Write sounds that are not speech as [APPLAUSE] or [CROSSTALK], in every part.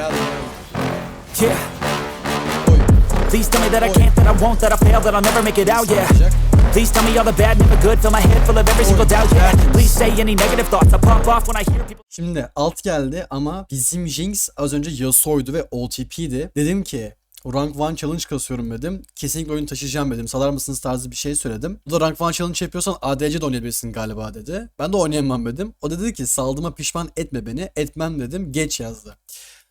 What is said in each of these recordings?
Yeah. Please tell me that I can't, that I won't, that I fail, that I'll never make it out, yeah. Please tell me all the bad, never good, fill my head full of every single doubt, yeah. Please say any negative thoughts, I pop off when I hear people. Şimdi alt geldi ama bizim Jinx az önce Yasuo'ydu ve OTP'di. Dedim ki Rank 1 Challenge kasıyorum dedim. Kesinlikle oyunu taşıyacağım dedim. Salar mısınız tarzı bir şey söyledim. O da Rank 1 Challenge yapıyorsan ADC de oynayabilirsin galiba dedi. Ben de oynayamam dedim. O da dedi ki saldığıma pişman etme beni. Etmem dedim. Geç yazdı.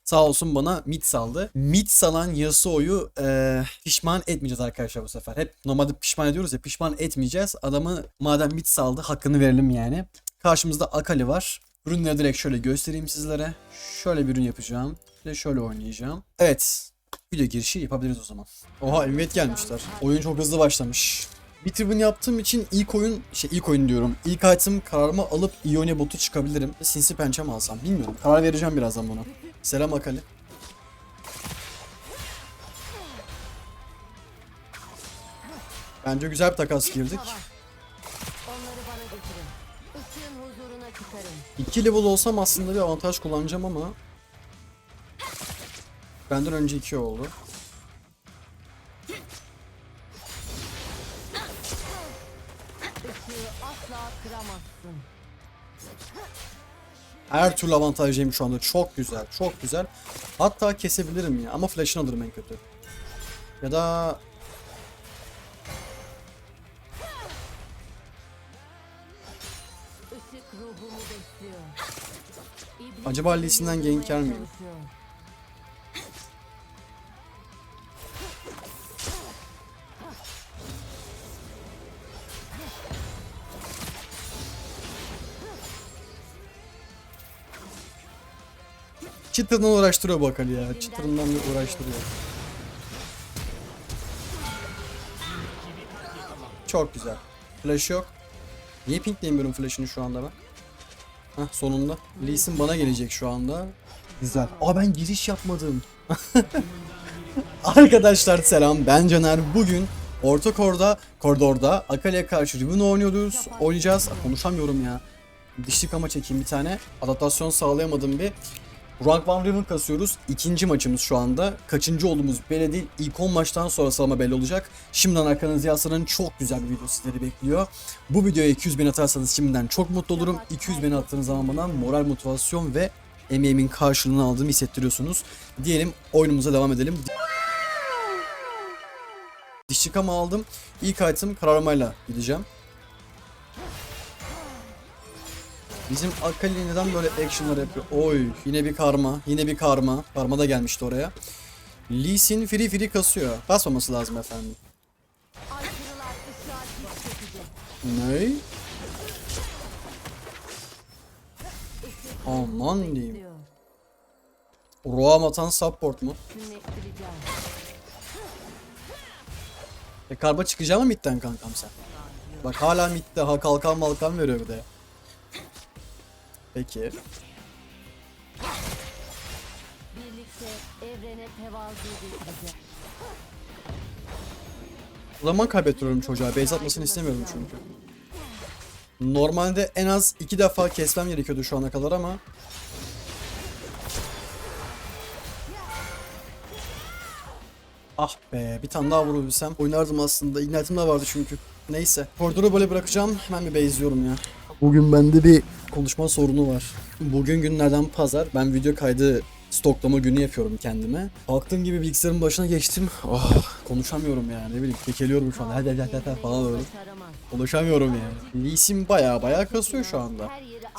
Sağ olsun bana mid saldı. Mid salan Yasuo'yu eee, pişman etmeyeceğiz arkadaşlar bu sefer. Hep normalde pişman ediyoruz ya pişman etmeyeceğiz. Adamı madem mid saldı hakkını verelim yani. Karşımızda Akali var. Ürünleri direkt şöyle göstereyim sizlere. Şöyle bir ürün yapacağım. De şöyle oynayacağım. Evet. Video girişi yapabiliriz o zaman. Oha invite gelmişler. Oyun çok hızlı başlamış. Bir yaptığım için ilk oyun, şey ilk oyun diyorum. İlk item kararımı alıp Ionia botu çıkabilirim. Sinsi pençe mi alsam bilmiyorum. Karar vereceğim birazdan buna. Selam Akali. Bence güzel bir takas girdik. 2 level olsam aslında bir avantaj kullanacağım ama Benden önce 2 oldu. Her türlü avantajlıyım şu anda. Çok güzel, çok güzel. Hatta kesebilirim ya ama flash'ını alırım en kötü. Ya da Acaba Lee'sinden gank yer miyim? Çıtırından uğraştırıyor bu Akali ya. Çıtırından uğraştırıyor. Çok güzel. Flash yok. Niye pinkleyemiyorum flash'ını şu anda ben? Hah sonunda. Lee bana gelecek şu anda. Güzel. Aa ben giriş yapmadım. [LAUGHS] Arkadaşlar selam ben Caner. Bugün orta korda, koridorda Akali'ye karşı Riven oynuyoruz. Oynayacağız. Konuşamıyorum ya. Dişlik ama çekeyim bir tane. Adaptasyon sağlayamadım bir. Rank 1 Riven kasıyoruz. İkinci maçımız şu anda. Kaçıncı olduğumuz belli değil. İlk 10 maçtan sonra sıralama belli olacak. Şimdiden arkanızı yaslanın. Çok güzel bir video sizleri bekliyor. Bu videoya 200 bin atarsanız şimdiden çok mutlu olurum. 200 bin attığınız zaman bana moral motivasyon ve emeğimin karşılığını aldığımı hissettiriyorsunuz. Diyelim oyunumuza devam edelim. Dişçi kama aldım. İlk item kararmayla gideceğim. Bizim Akali neden böyle actionlar yapıyor? Oy yine bir karma. Yine bir karma. Karma da gelmişti oraya. Lee Sin free free kasıyor. Basmaması lazım efendim. Ne? Aman diyeyim. Roam atan support mu? E karba çıkacağım mı midden kankam sen? Bak hala midde ha kalkan malkan veriyor bir de. Peki. Birlikte evrene tevazu getireceğim. Zaman kaybettiriyorum çocuğa. Base atmasını istemiyorum çünkü. Normalde en az iki defa kesmem gerekiyordu şu ana kadar ama Ah be bir tane daha vurabilsem oynardım aslında. Ignite'ım da vardı çünkü. Neyse. Koridoru böyle bırakacağım. Hemen bir base'liyorum ya. Bugün bende bir konuşma sorunu var. Bugün günlerden pazar. Ben video kaydı stoklama günü yapıyorum kendime. Kalktığım gibi bilgisayarın başına geçtim. Oh, konuşamıyorum yani. Ne bileyim kekeliyorum şu anda. Hadi hadi hadi falan. Başaramaz. Konuşamıyorum yani. Lee Sin baya baya kasıyor şu anda.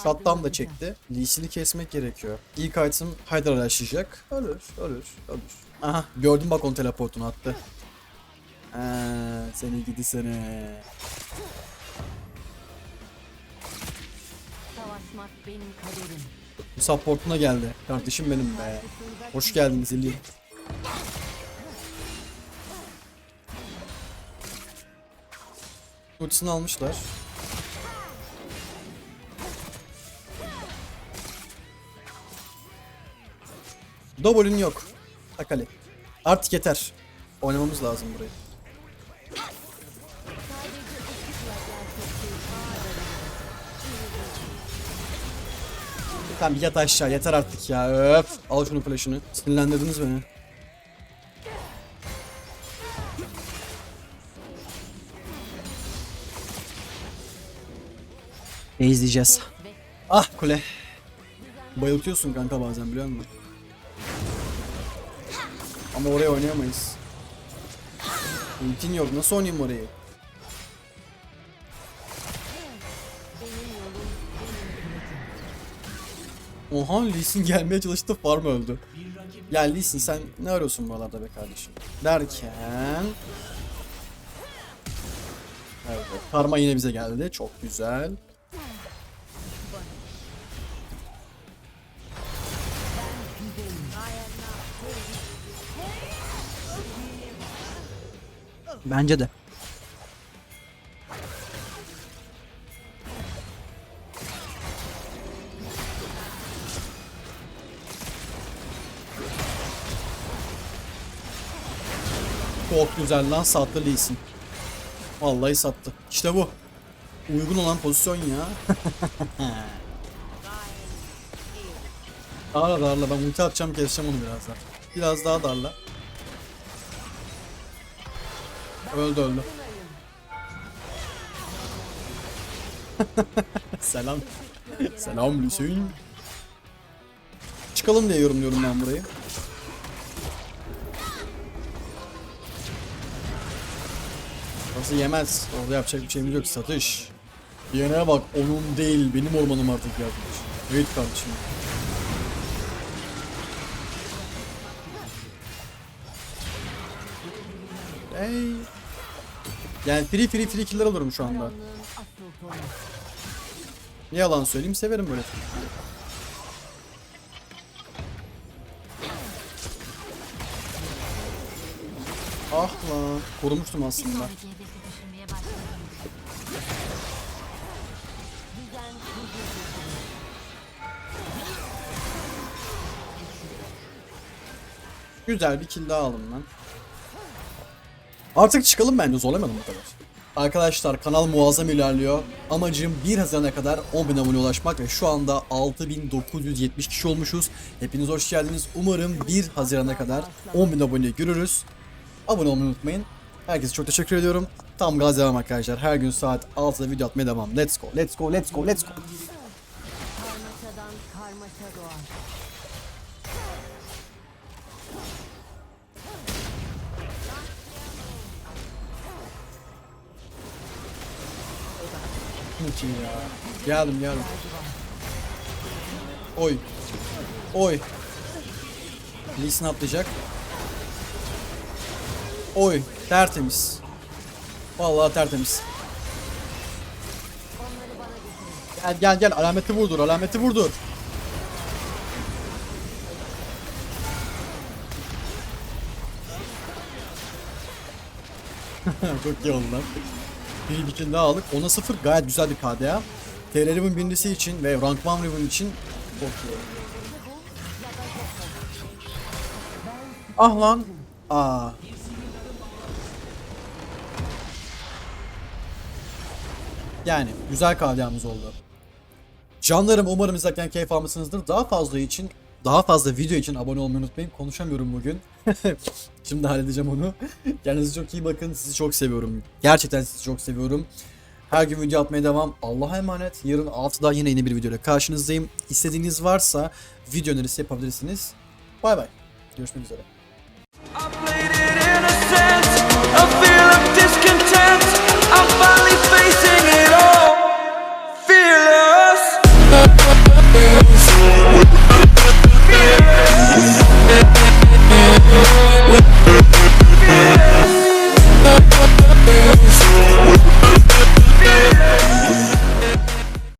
Shutdown da çekti. Lee Sin'i kesmek gerekiyor. İlk item Hydra başlayacak. Ölür, ölür, ölür. Aha gördüm bak onun teleportunu attı. Eee seni gidi seni. Savaşmak benim kaderim. Supportuna geldi. Kardeşim benim be. Hoş geldin Zilli. Ultisini almışlar. W'nin yok. Akali. Artık yeter. Oynamamız lazım burayı. Tamam yat aşağı yeter artık ya. Öf. Al şunu flash'ını. Sinirlendirdiniz beni. Ne izleyeceğiz? Ah kule. Bayıltıyorsun kanka bazen biliyor musun? Ama oraya oynayamayız. Ultin yok. Nasıl oynayayım orayı? Oha Lee gelmeye çalıştı farm öldü. Ya Lee sen ne arıyorsun buralarda be kardeşim? Derken... Evet, karma yine bize geldi. Çok güzel. Bence de. Çok güzel lan sattı Lee Sin. Vallahi sattı. İşte bu. Uygun olan pozisyon ya. [LAUGHS] darla darla ben ulti atacağım keseceğim onu birazdan. Biraz daha darla. Öldü öldü. [LAUGHS] Selam. Selam Hüseyin. Çıkalım diye yorumluyorum ben burayı. Nasıl yemez? Orada yapacak bir şeyimiz yok. Satış. Yeneğe bak onun değil benim ormanım artık yazmış. Evet kardeşim. Hey. Yani free free free killer olurum şu anda. Ne yalan söyleyeyim severim böyle free lan. Korumuştum aslında. Güzel bir kill daha aldım lan. Artık çıkalım bence zorlamadım bu kadar. Arkadaşlar kanal muazzam ilerliyor. Amacım 1 Haziran'a kadar 10.000 abone ulaşmak ve şu anda 6970 kişi olmuşuz. Hepiniz hoş geldiniz. Umarım 1 Haziran'a kadar 10.000 abone görürüz. Abone olmayı unutmayın. Herkese çok teşekkür ediyorum. Tam gaz devam arkadaşlar. Her gün saat 6'da video atmaya devam. Let's go, let's go, let's go, let's go. Doğar. Kim ya? Geldim geldim. Oy. Oy. Lee atlayacak. Oy. Tertemiz. Vallahi tertemiz. Gel gel gel alameti vurdur alameti vurdur. [LAUGHS] Çok iyi lan. Bir bikin daha aldık. 10'a 0 gayet güzel bir KDA. TR Ribbon birincisi için ve Rank 1 Ribbon için çok iyi. Ah lan. Aa. Yani güzel KDA'mız oldu. Canlarım umarım izlerken keyif almışsınızdır. Daha fazla için, daha fazla video için abone olmayı unutmayın. Konuşamıyorum bugün. [LAUGHS] Şimdi halledeceğim onu. Kendinize çok iyi bakın. Sizi çok seviyorum. Gerçekten sizi çok seviyorum. Her gün video atmaya devam. Allah'a emanet. Yarın 6'da yine yeni bir videoyla karşınızdayım. İstediğiniz varsa video önerisi yapabilirsiniz. Bay bay. Görüşmek üzere.